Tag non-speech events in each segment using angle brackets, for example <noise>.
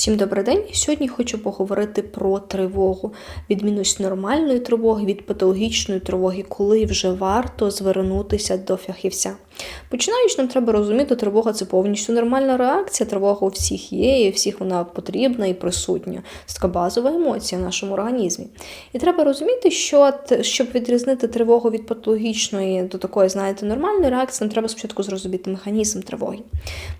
Всім добрий день. Сьогодні хочу поговорити про тривогу, відмінність нормальної тривоги від патологічної тривоги, коли вже варто звернутися до фахівця. Починаючи, нам треба розуміти, тривога це повністю нормальна реакція. Тривога у всіх є, і всіх вона потрібна і присутня. Це така базова емоція в нашому організмі. І треба розуміти, що щоб відрізнити тривогу від патологічної до такої, знаєте, нормальної реакції, нам треба спочатку зрозуміти механізм тривоги.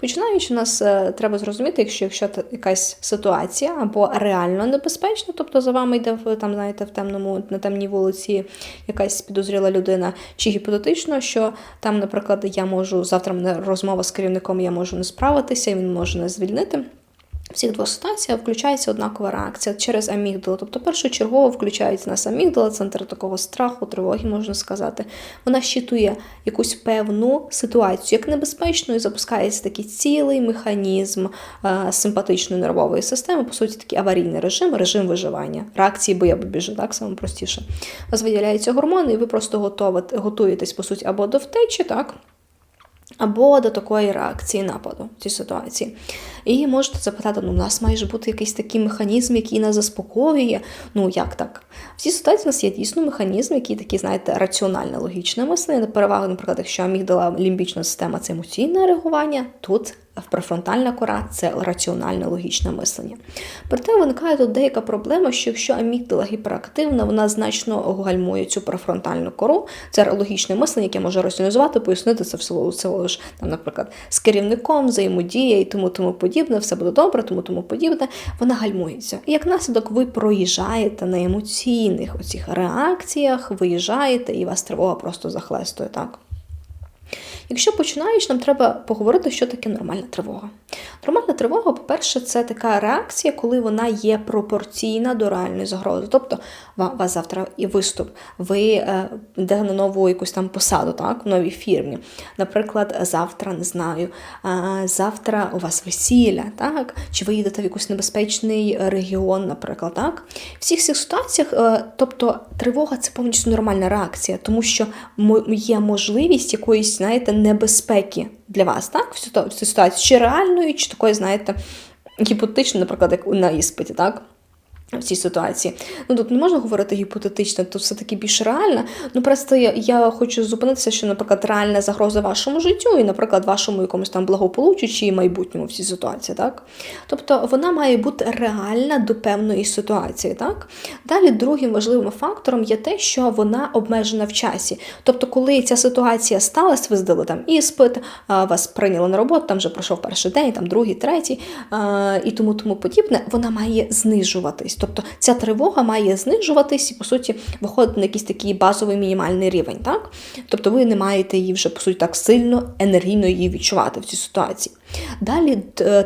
Починаючи, нас е, треба зрозуміти, якщо, якщо якась ситуація або реально небезпечна, тобто за вами йде там, знаєте, в темному на темній вулиці якась підозріла людина, чи гіпотетично, що там, наприклад, я можу завтра мене розмова з керівником, я можу не справитися, він може не звільнити. В цих двох ситуаціях включається однакова реакція через амігдалу. Тобто першочергово включається нас амігдала, центр такого страху, тривоги, можна сказати. Вона щитує якусь певну ситуацію, як небезпечну, і запускається такий цілий механізм е, симпатичної нервової системи, по суті, такий аварійний режим, режим виживання, реакції бо я біжу, так саме простіше. У вас виділяються гормони, і ви просто готуєтесь, по суті, або до втечі, так? Або до такої реакції нападу в цій ситуації. І можете запитати, ну, у нас має бути якийсь такий механізм, який нас заспокоює. Ну, як так? В цій ситуації у нас є дійсно механізм, який такий, знаєте, раціональне, логічне мислення. Перевага, наприклад, якщо амігдала лімбічна система це емоційне реагування, тут префронтальна кора це раціональне логічне мислення. Проте виникає тут деяка проблема, що якщо амігдала гіперактивна, вона значно гальмує цю префронтальну кору. Це логічне мислення, яке може раціоналізувати, пояснити це все це лише там, наприклад, з керівником, взаємодія і тому тому подібне, все буде добре, тому тому подібне. Вона гальмується. І як наслідок, ви проїжджаєте на емоційних оцих реакціях, виїжджаєте, і вас тривога просто захлестує так. Якщо починаєш, нам треба поговорити, що таке нормальна тривога. Нормальна тривога, по-перше, це така реакція, коли вона є пропорційна до реальної загрози. Тобто, вас завтра і виступ, ви е, йдете на нову якусь там посаду, так, в новій фірмі. Наприклад, завтра не знаю, е, завтра у вас весілля, так, чи ви їдете в якийсь небезпечний регіон, наприклад, так. В всіх цих ситуаціях, е, тобто тривога це повністю нормальна реакція, тому що є можливість якоїсь, знаєте, небезпеки для вас, так, в цій ситуації, чи реальної, чи такої, знаєте, гіпотичної, наприклад, як на іспиті, так. В цій ситуації. Ну тут не можна говорити гіпотетично, тут все-таки більш реально. Ну просто я, я хочу зупинитися, що, наприклад, реальна загроза вашому життю і, наприклад, вашому якомусь там благополуччю чи майбутньому в цій ситуації, так? Тобто вона має бути реальна до певної ситуації, так? Далі другим важливим фактором є те, що вона обмежена в часі. Тобто, коли ця ситуація сталася, ви здали там іспит, вас прийняли на роботу, там вже пройшов перший день, там другий, третій і тому тому подібне, вона має знижуватись. Тобто ця тривога має знижуватись і, по суті, виходити на якийсь такий базовий мінімальний рівень. Так? Тобто ви не маєте її вже, по суті, так сильно енергійно її відчувати в цій ситуації. Далі,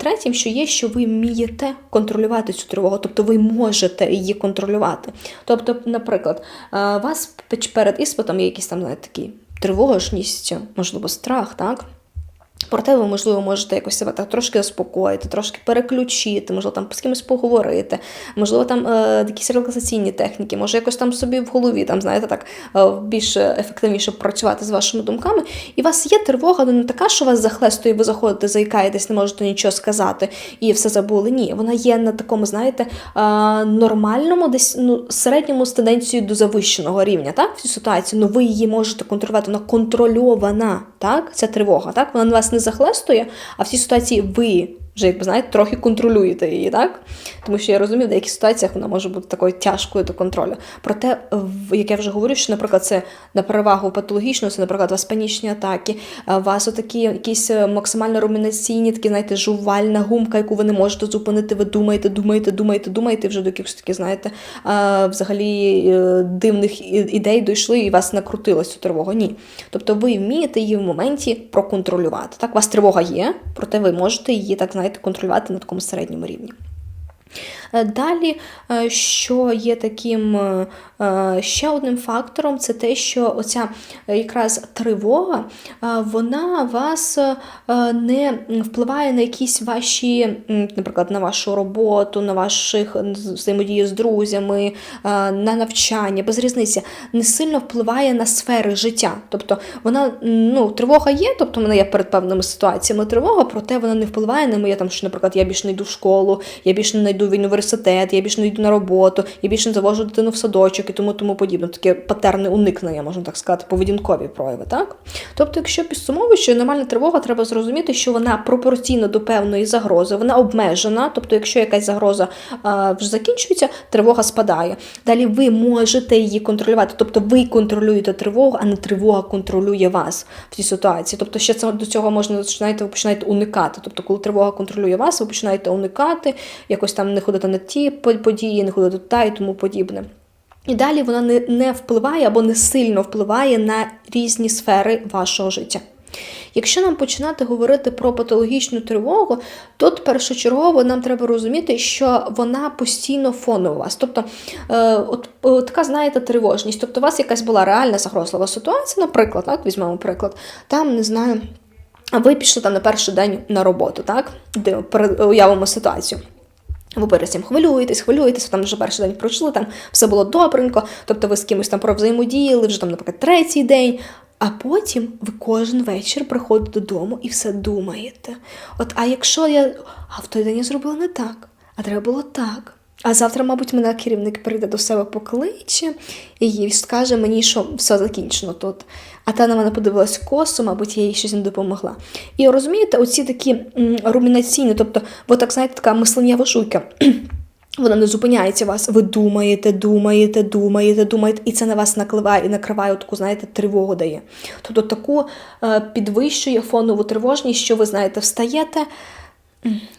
третім, що є, що ви вмієте контролювати цю тривогу, тобто ви можете її контролювати. Тобто, наприклад, е, вас перед іспитом є якісь там, знаєте, такі тривожність, можливо, страх, так? Проте ви, можливо, можете якось себе так трошки заспокоїти, трошки переключити, можливо, там з кимось поговорити, можливо, там е, якісь релаксаційні техніки, може якось там собі в голові, там, знаєте, так е, більш ефективніше працювати з вашими думками. І у вас є тривога, але не така, що вас захлестує, ви заходите, заїкаєтесь, не можете нічого сказати і все забули. Ні, вона є на такому, знаєте, е, нормальному, десь ну, середньому з тенденцією до завищеного рівня, так, в цю ситуацію. Ну ви її можете контролювати, вона контрольована, так, ця тривога, так, вона вас не захлестує, а в цій ситуації ви вже, якби знаєте, трохи контролюєте її, так? Тому що я розумію, в деяких ситуаціях вона може бути такою тяжкою до контролю. Проте, як я вже говорю, що, наприклад, це на перевагу патологічного, це, наприклад, у вас панічні атаки, у вас отакі якісь е, максимально румінаційні, такі, знаєте, жувальна гумка, яку ви не можете зупинити, ви думаєте, думаєте, думаєте, думаєте, вже до якихось таких, знаєте, взагалі е, дивних ідей дійшли і вас накрутило цю тривогу. Ні. Тобто ви вмієте її в моменті проконтролювати. Так, у вас тривога є, проте ви можете її, так знаєте, контролювати на такому середньому рівні. Е, Далі, е, що є таким е, ще одним фактором, це те, що оця якраз тривога, вона вас не впливає на якісь ваші, наприклад, на вашу роботу, на ваших взаємодії з друзями, на навчання, без різниці, не сильно впливає на сфери життя. Тобто вона, ну, тривога є, тобто в мене є перед певними ситуаціями тривога, проте вона не впливає на моє там, що, наприклад, я більше не йду в школу, я більше не йду в університет, я більше не йду на роботу, я більше не завожу дитину в садочок і тому тому подібне. Таке патерне уникнення, можна так сказати, поведінкові прояви. Так? Тобто, якщо підсумовуючи, нормальна тривога, треба зрозуміти, що вона пропорційно до певної загрози, вона обмежена. Тобто, якщо якась загроза а, вже закінчується, тривога спадає. Далі ви можете її контролювати, тобто ви контролюєте тривогу, а не тривога контролює вас в цій ситуації. Тобто, ще це до цього можна знаєте, ви починаєте уникати. Тобто, коли тривога контролює вас, ви починаєте уникати, якось там не ходити на ті події, не ходити туди і тому подібне. І далі вона не, не впливає або не сильно впливає на різні сфери вашого життя. Якщо нам починати говорити про патологічну тривогу, тут першочергово нам треба розуміти, що вона постійно фону у вас. Тобто, е, от, от така, знаєте, тривожність. Тобто, у вас якась була реальна загрозлива ситуація, наприклад, так, візьмемо приклад, там не знаю. Ви пішли там на перший день на роботу, так? Де уявимо ситуацію. Ви перед цим хвилюєтесь, хвилюєтесь, там вже перший день пройшли, там все було добренько, тобто ви з кимось там провзаємодіяли, вже там, наприклад, третій день. А потім ви кожен вечір приходите додому і все думаєте. От, а якщо я. А в той день я зробила не так, а треба було так. А завтра, мабуть, мене керівник прийде до себе покличе і скаже мені, що все закінчено тут. А та на мене подивилась косо, мабуть, я їй щось не допомогла. І розумієте, оці такі румінаційні, тобто, ви так знаєте, така мисленнєва жуйка. <clears throat> Вона не зупиняється вас. Ви думаєте, думаєте, думаєте, думаєте, і це на вас накливає і накриває таку, знаєте, тривогу дає. Тобто таку е, підвищує фонову тривожність, що ви знаєте, встаєте.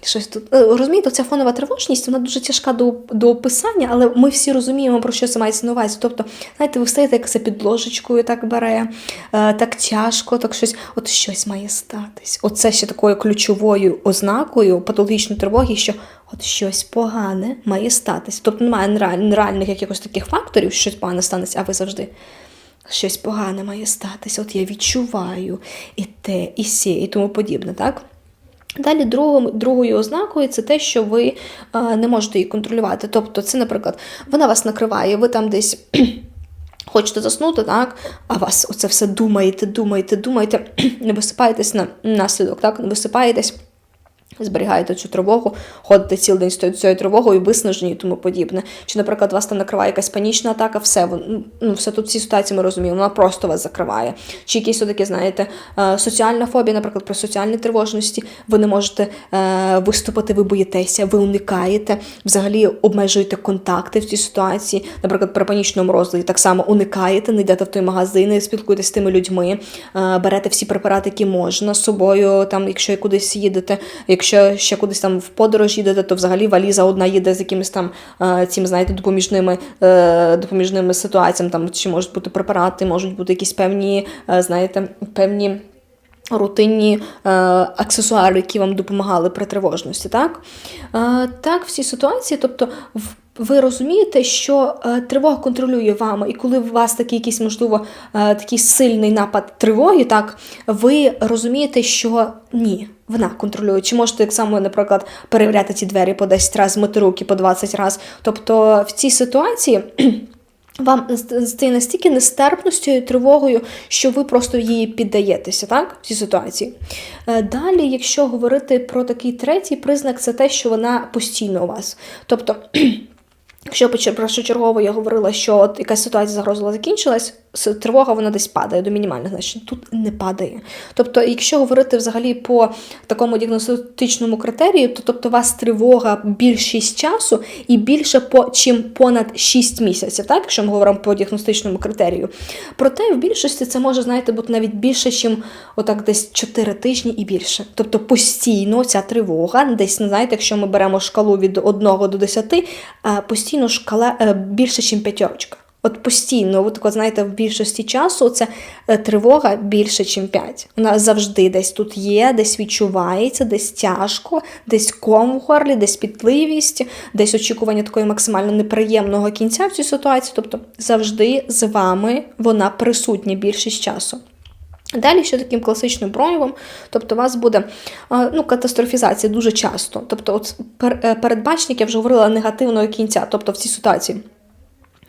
Щось тут розумієте, ця фонова тривожність, вона дуже тяжка до до описання, але ми всі розуміємо, про що це мається на увазі. Тобто, знаєте, ви встаєте, як це під ложечкою так бере, так тяжко, так щось, от щось має статись. Оце ще такою ключовою ознакою патологічної тривоги, що от щось погане має статись. Тобто немає нереальних якихось таких факторів, що щось погане станеться, а ви завжди. Щось погане має статись, от я відчуваю і те, і сє, і тому подібне, так? Далі другою, ознакою це те, що ви е, не можете її контролювати. Тобто, це, наприклад, вона вас накриває, ви там десь <clears throat> хочете заснути, так, а вас оце все думаєте, думаєте, думаєте, <clears throat> не висипаєтесь на наслідок, так, не висипаєтесь. Зберігаєте цю тривогу, ходите цілий день з цією тривогою, виснажені і тому подібне. Чи, наприклад, вас там накриває якась панічна атака, все ну, все тут ці ситуації ми розуміємо, вона просто вас закриває. Чи якісь такі, знаєте, е, соціальна фобія, наприклад, при соціальній тривожності, ви не можете е, виступити, ви боїтеся, ви уникаєте, взагалі обмежуєте контакти в цій ситуації. Наприклад, при панічному розладі так само уникаєте, не йдете в той магазин, не спілкуєтесь з тими людьми, е, берете всі препарати, які можна з собою, там, якщо кудись їдете. Якщо ще кудись там в подорож їдете, то взагалі валіза одна їде з якимись там цим, знаєте, допоміжними е, допоміжними ситуаціями. Там чи можуть бути препарати, можуть бути якісь певні, е, знаєте, певні. Рутинні е, аксесуари, які вам допомагали при тривожності, так? Е, так, в цій ситуації, тобто, ви розумієте, що е, тривога контролює вами, і коли у вас такий якийсь, можливо, е, такий сильний напад тривоги, так, ви розумієте, що ні, вона контролює. Чи можете так само, наприклад, перевіряти ці двері по 10 разів, мити руки по 20 разів. Тобто в цій ситуації. <clears throat> Вам стає настільки нестерпністю і тривогою, що ви просто її піддаєтеся, так? В цій ситуації. Е, далі, якщо говорити про такий третій признак, це те, що вона постійно у вас. Тобто, <clears throat> якщо першочергово я говорила, що от якась ситуація загрозила закінчилась, тривога вона десь падає до мінімальних значень. Тут не падає. Тобто, якщо говорити взагалі по такому діагностичному критерію, то тобто у вас тривога більшість часу і більше по чим понад 6 місяців, так, якщо ми говоримо по діагностичному критерію. Проте в більшості це може, знаєте, бути навіть більше, ніж отак десь 4 тижні і більше. Тобто постійно ця тривога, десь, знаєте, якщо ми беремо шкалу від 1 до 10, постійно шкала е, більше, ніж п'ятерочка. От постійно, от, от знаєте, в більшості часу це е, тривога більше, ніж 5. Вона завжди десь тут є, десь відчувається, десь тяжко, десь ком в горлі, десь підливість, десь очікування такої максимально неприємного кінця в цій ситуації. Тобто завжди з вами вона присутня більшість часу. Далі ще таким класичним проявом, тобто у вас буде е, ну, катастрофізація дуже часто. Тобто, от е, передбачник, я вже говорила, негативного кінця, тобто в цій ситуації.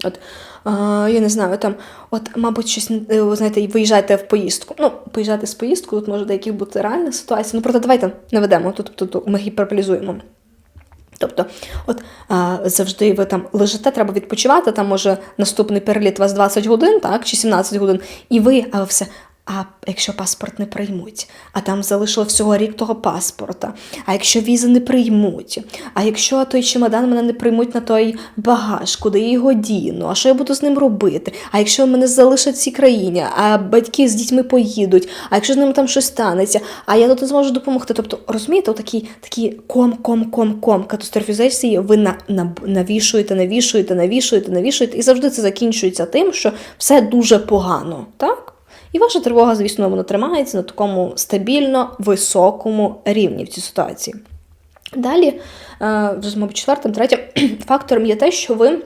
От, е, я не знаю, там, от, мабуть, щось, е, знаєте, виїжджаєте в поїздку. Ну, поїжджати з поїздку, тут може деяких бути реальна ситуація. Ну, проте давайте не ведемо, тут, тут, тут ми гіперболізуємо. Тобто, от а, завжди ви там лежите, треба відпочивати, там може наступний переліт у вас 20 годин, так, чи 17 годин, і ви, а все. А якщо паспорт не приймуть, а там залишило всього рік того паспорта, а якщо візи не приймуть, а якщо той чемодан мене не приймуть на той багаж, куди я його діну, а що я буду з ним робити? А якщо мене залишать в цій країні, а батьки з дітьми поїдуть, а якщо з ними там щось станеться, а я тут не зможу допомогти. Тобто, розумієте, такі такі ком, ком, ком, ком катастрофізації ви на, на, навішуєте, навішуєте, навішуєте, навішуєте, і завжди це закінчується тим, що все дуже погано, так? І ваша тривога, звісно, вона тримається на такому стабільно високому рівні в цій ситуації. Далі, вже з мабуть, четвертим, третім <clears throat> фактором є те, що ви.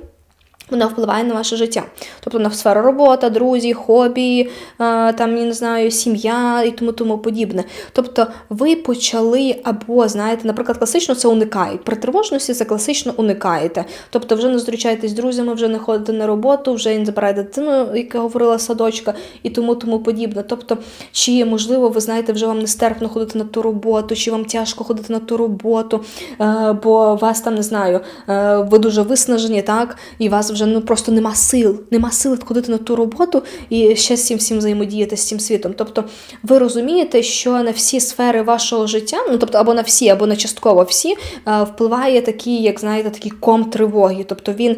Вона впливає на ваше життя, тобто на сферу робота, друзі, хобі, е, там я не знаю, сім'я і тому тому подібне. Тобто ви почали або знаєте, наприклад, класично це уникають. При тривожності це класично уникаєте. Тобто, вже не зустрічаєтесь з друзями, вже не ходите на роботу, вже не забираєте дитину, яка говорила садочка, і тому тому подібне. Тобто, чи можливо, ви знаєте, вже вам нестерпно ходити на ту роботу, чи вам тяжко ходити на ту роботу, е, бо вас там не знаю, е, ви дуже виснажені, так, і вас вже ну просто нема сил, нема сил ходити на ту роботу і ще з цим всім взаємодіяти з цим світом. Тобто, ви розумієте, що на всі сфери вашого життя, ну тобто або на всі, або на частково всі, е, впливає такий, як знаєте, такий ком тривоги. Тобто він е,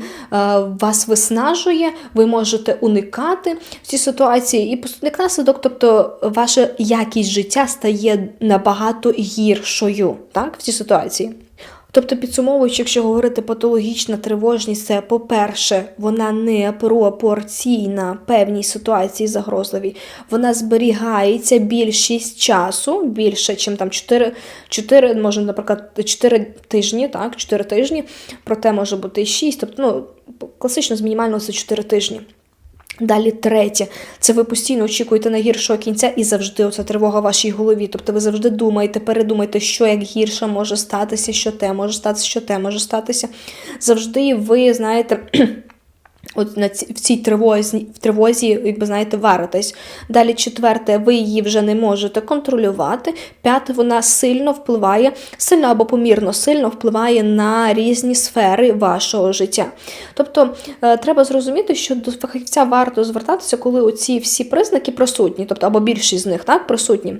вас виснажує, ви можете уникати в цій ситуації, і як наслідок, тобто ваша якість життя стає набагато гіршою, так, в цій ситуації. Тобто, підсумовуючи, якщо говорити патологічна тривожність, це, по-перше, вона не пропорційна певній ситуації загрозливій, вона зберігається більшість часу, більше, ніж там 4, 4, може, наприклад, 4 тижні, так, 4 тижні, проте може бути і 6, тобто, ну, класично з мінімального це 4 тижні. Далі третє, це ви постійно очікуєте на гіршого кінця і завжди оця тривога в вашій голові. Тобто ви завжди думаєте, передумаєте, що як гірше може статися, що те може статися, що те може статися. Завжди ви знаєте. <clears throat> От на ці, в цій тривозі, в тривозі, якби знаєте, варитесь. Далі четверте, ви її вже не можете контролювати. П'яте, вона сильно впливає, сильно або помірно сильно впливає на різні сфери вашого життя. Тобто е, треба зрозуміти, що до фахівця варто звертатися, коли оці всі признаки присутні, тобто або більшість з них так, присутні.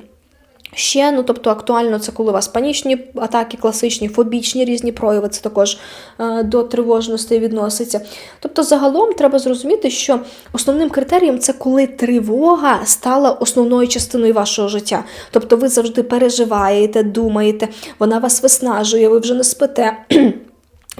Ще, ну тобто актуально це коли у вас панічні атаки, класичні, фобічні різні прояви, це також е, до тривожності відноситься. Тобто, загалом треба зрозуміти, що основним критерієм це коли тривога стала основною частиною вашого життя. Тобто ви завжди переживаєте, думаєте, вона вас виснажує, ви вже не спите. <clears throat>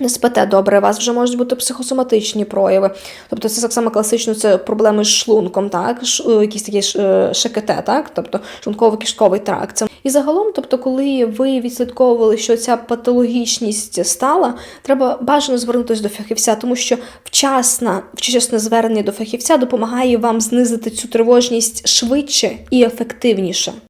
Не спите добре, у вас вже можуть бути психосоматичні прояви. Тобто це так само класично, це проблеми з шлунком, так? Ш, якісь такі ш, ШКТ, так? тобто шлунково-кишковий тракт. І загалом, тобто, коли ви відслідковували, що ця патологічність стала, треба бажано звернутися до фахівця, тому що вчасна, вчасне звернення до фахівця допомагає вам знизити цю тривожність швидше і ефективніше.